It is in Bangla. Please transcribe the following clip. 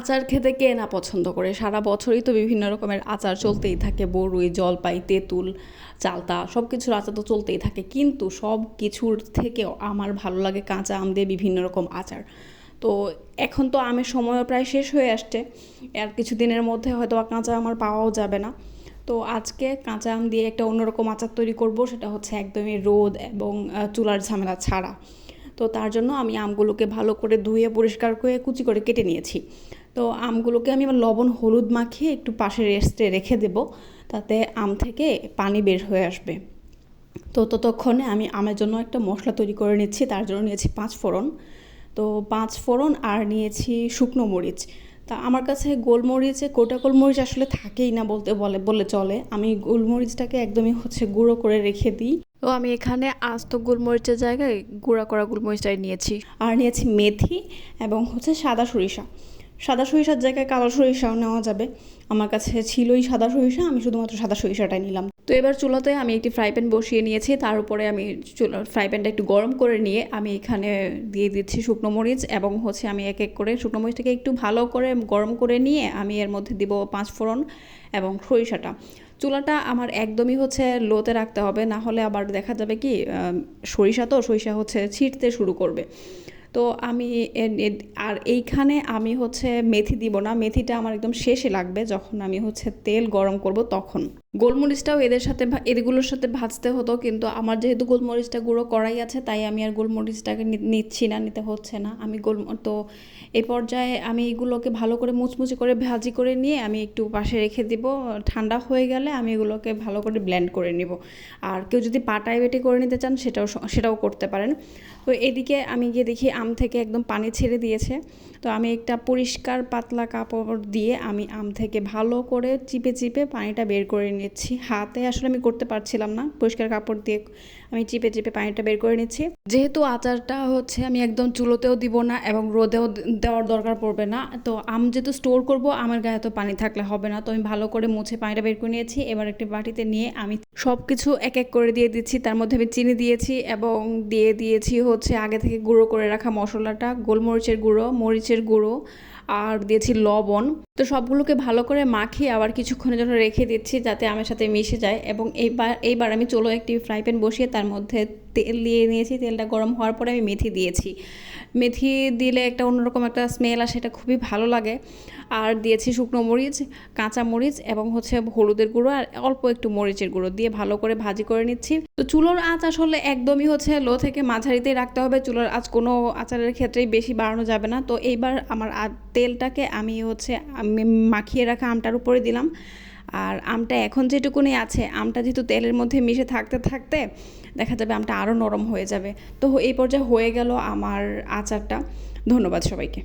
আচার খেতে কে না পছন্দ করে? সারা বছরই তো বিভিন্ন রকমের আচার চলতেই থাকে। বড়ুই জলপাই, তেঁতুল, চালতা সব কিছুর আচার তো চলতেই থাকে। কিন্তু সব কিছুর থেকেও আমার ভালো লাগে কাঁচা আম দিয়ে বিভিন্ন রকম আচার। তো এখন তো আমের সময় প্রায় শেষ হয়ে আসছে। আর কিছু দিনের মধ্যে হয়তো কাঁচা আমার পাওয়াও যাবে না। তো আজকে কাঁচা আম দিয়ে একটা অন্যরকম আচার তৈরি করব। সেটা হচ্ছে একদমই রোদ এবং চুলার ঝামেলা ছাড়া। তো তার জন্য আমি আমগুলোকে ভালো করে ধুয়ে, পরিষ্কার করে, কুচি করে কেটে নিয়েছি। তো আমগুলোকে আমি আবার লবণ, হলুদ মাখিয়ে একটু পাশে রেস্টে রেখে দেব, তাতে আম থেকে পানি বের হয়ে আসবে। তো ততক্ষণে আমি আমের জন্য একটা মশলা তৈরি করে নিচ্ছি, তার জন্য নিয়েছি পাঁচ ফোড়ন। তো পাঁচ ফোড়ন আর নিয়েছি শুকনো মরিচ। তা আমার কাছে গোলমরিচে গোটা গোলমরিচ আসলে থাকেই না বলতে বলে বলে চলে। আমি গোলমরিচটাকে একদমই হচ্ছে গুঁড়ো করে রেখে দিই। তো আমি এখানে আস্ত গোলমরিচের জায়গায় গুঁড়া করা গোলমরিচটাই নিয়েছি। আর নিয়েছি মেথি এবং হচ্ছে সাদা সরিষা। সাদা সরিষার জায়গায় কালো সরিষাও নেওয়া যাবে। আমার কাছে ছিলই সাদা সরিষা, আমি শুধুমাত্র সাদা সরিষাটাই নিলাম। তো এবার চুলাতে আমি একটি ফ্রাই প্যান বসিয়ে নিয়েছি, তার উপরে আমি চুলা ফ্রাই প্যানটা একটু গরম করে নিয়ে আমি এখানে দিয়ে দিচ্ছি শুকনো মরিচ এবং হচ্ছে আমি এক এক করে শুকনো মরিচটাকে একটু ভালো করে গরম করে নিয়ে আমি এর মধ্যে দিব পাঁচ ফোড়ন এবং সরিষাটা। চুলাটা আমার একদমই হচ্ছে লোতে রাখতে হবে, না হলে আবার দেখা যাবে কি সরিষা তো, সরিষা হচ্ছে ছিটতে শুরু করবে। তো আমি আর এইখানে আমি হচ্ছে মেথি দিব না। মেথিটা আমার একদম শেষে লাগবে। যখন আমি হচ্ছে তেল গরম করব তখন। গোলমরিচটাও এদের সাথে এগুলোর সাথে ভাজতে হতো, কিন্তু আমার যেহেতু গোলমরিচটা গুঁড়ো করাই আছে, তাই আমি আর গোলমরিচটাকে নিচ্ছি না, নিতে হচ্ছে না। আমি গোল তো এই পর্যায়ে আমি এগুলোকে ভালো করে মুচমুচে করে ভাজি করে নিয়ে আমি একটু পাশে রেখে দিব। ঠান্ডা হয়ে গেলে আমি এগুলোকে ভালো করে ব্লেন্ড করে নিব। আর কেউ যদি পাটায় বেটে করে নিতে চান, সেটাও সেটাও করতে পারেন। তো এদিকে আমি গিয়ে দেখি আম থেকে একদম পানি ছেড়ে দিয়েছে। তো আমি একটা পরিষ্কার পাতলা কাপড় দিয়ে আমি আম থেকে ভালো করে চিপে চিপে পানিটা বের করে নিচ্ছি হাতে আসলে আমি করতে পারছিলাম না। পরিষ্কার কাপড় দিয়ে আমি চিপে চিপে পানিটা বের করে নিচ্ছি। যেহেতু আচারটা হচ্ছে আমি একদম চুলোতেও দিব না এবং রোদেও দেওয়ার দরকার পড়বে না। তো আম যেহেতু স্টোর করব, আমার গায়ে তো পানি থাকলে হবে না। তো আমি ভালো করে মুছে পানিটা বের করে নিয়েছি। এবার একটি বাটিতে নিয়ে আমি সব কিছু এক এক করে দিয়ে দিচ্ছি। তার মধ্যে আমি চিনি দিয়েছি এবং দিয়ে দিয়েছি হচ্ছে আগে থেকে গুঁড়ো করে রাখা মশলাটা, গোলমরিচের গুঁড়ো, মরিচের গুঁড়ো আর দিয়েছি লবণ। তো সবগুলোকে ভালো করে মাখিয়ে আবার কিছুক্ষণের জন্য রেখে দিচ্ছি যাতে আমার সাথে মিশে যায়। এবং এইবার এইবার আমি চলো একটি ফ্রাই প্যান বসিয়ে তার মধ্যে তেল দিয়ে নিয়েছি, তেলটা গরম হওয়ার পরে আমি মেথি দিয়েছি। মেথি দিলে একটা অন্যরকম একটা স্মেল আসে, এটা খুবই ভালো লাগে। আর দিয়েছি শুকনো মরিচ, কাঁচা মরিচ এবং হচ্ছে হলুদের গুঁড়ো আর অল্প একটু মরিচের গুঁড়ো দিয়ে ভালো করে ভাজি করে নিচ্ছি। তো চুলোর আঁচ আসলে একদমই হচ্ছে লো থেকে মাঝারিতেই রাখতে হবে, চুলোর আঁচ কোনো আচারের ক্ষেত্রেই বেশি বাড়ানো যাবে না। তো এইবার আমার তেলটাকে আমি হচ্ছে মাখিয়ে রাখা আমটার উপরে দিলাম। আর আমটা এখন যেটুকুনি আছে, আমটা যেহেতু তেলের মধ্যে মিশে থাকতে থাকতে দেখা যাবে আমটা আরও নরম হয়ে যাবে। তো এই পর্যায়ে হয়ে গেল আমার আচারটা। ধন্যবাদ সবাইকে।